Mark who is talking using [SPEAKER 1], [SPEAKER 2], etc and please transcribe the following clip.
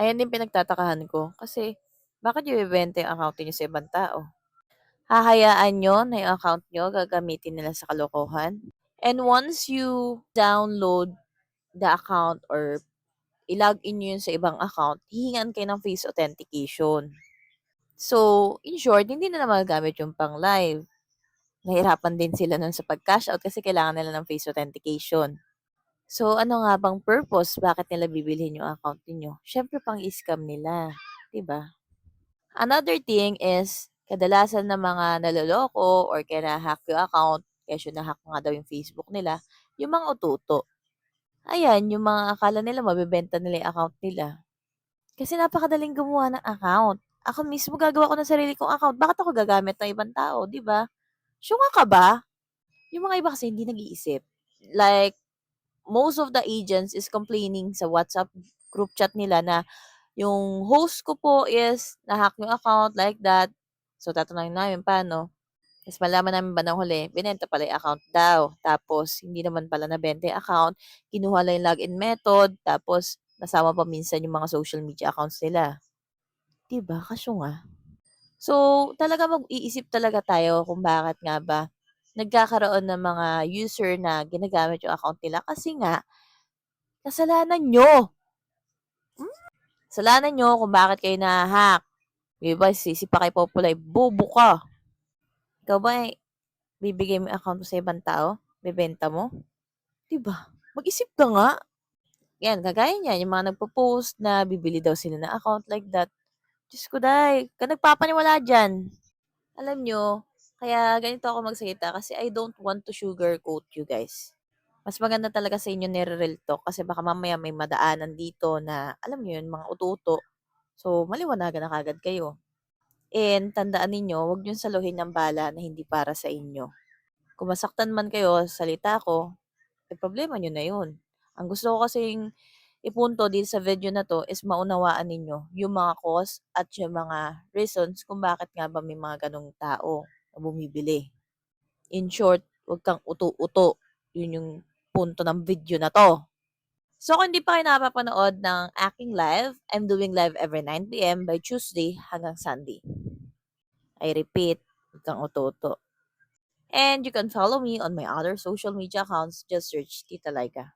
[SPEAKER 1] Ayan din pinagtatakahan ko, kasi bakit ibebenta yung account niyo sa ibang tao? Hahayaan niyo na yung account niyo gagamitin nila sa kalokohan? And once you download the account or i-login niyo yun sa ibang account, hihingan kayo ng face authentication. So, in short, hindi nila magagamit yung pang-live. Nahirapan din sila nun sa pag-cash out kasi kailangan nila ng face authentication. So, ano nga bang purpose bakit nila bibilhin yung account ninyo? Siyempre pang-i-scam nila, ba? Another thing is, kadalasan ng mga naloloko or kaya naha-hack yung account, kesyo na-hack nga daw yung Facebook nila, yung mga uto-uto. Ayan, yung mga akala nila mabebenta nila yung account nila. Kasi napakadaling gumawa ng account. Ako mismo gagawa ko ng sarili kong account, bakit ako gagamit ng ibang tao, 'di ba? Syunga ka ba? Yung mga iba kasi hindi nag-iisip. Like, most of the agents is complaining sa WhatsApp group chat nila na yung host ko po is na-hack yung account like that. So, tatanungin namin paano. Tapos malaman namin bandang huli, binenta pala yung account daw. Tapos, hindi naman pala nabenta yung account. Kinuha lang yung login method. Tapos, nasama pa minsan yung mga social media accounts nila. 'Di ba? Kasyunga. So, talaga mag-iisip talaga tayo kung bakit nga ba nagkakaroon ng mga user na ginagamit yung account nila kasi nga kasalanan niyo. Hmm. Kasalanan niyo kung bakit kayo naha-hack. Yung iba sisi pa kay Populay, bobo ka. Ikaw ba, eh, bibigay mo account sa ibang tao? Bebenta mo? 'Di ba? Mag-isip ka nga. Yan, kagaya niyan, yung mga nagpo-post na bibili daw sila ng account like that. Diyos ko day, ka nagpapaniwala diyan. Alam niyo, kaya ganito ako magsalita kasi I don't want to sugarcoat you guys. Mas maganda talaga sa inyo nire-real talk kasi baka mamaya may madaanan dito na, alam niyo yun, mga uto-uto. So, maliwanagan na kaagad kayo. And tandaan ninyo, wag niyong saluhin ng bala na hindi para sa inyo. Kung masaktan man kayo sa salita ko, eh, problema niyo na yun. Ang gusto ko kasing ipunto dito sa video na 'to is maunawaan ninyo yung mga cause at yung mga reasons kung bakit nga ba may mga gano'ng tao na bumibili. In short, wag kang uto-uto. Yun yung punto ng video na 'to. So, kung hindi pa kayo nakapapanood ng aking live, I'm doing live every 9 PM by Tuesday hanggang Sunday. I repeat, wag kang uto-uto. And you can follow me on my other social media accounts, just search Tita Laika.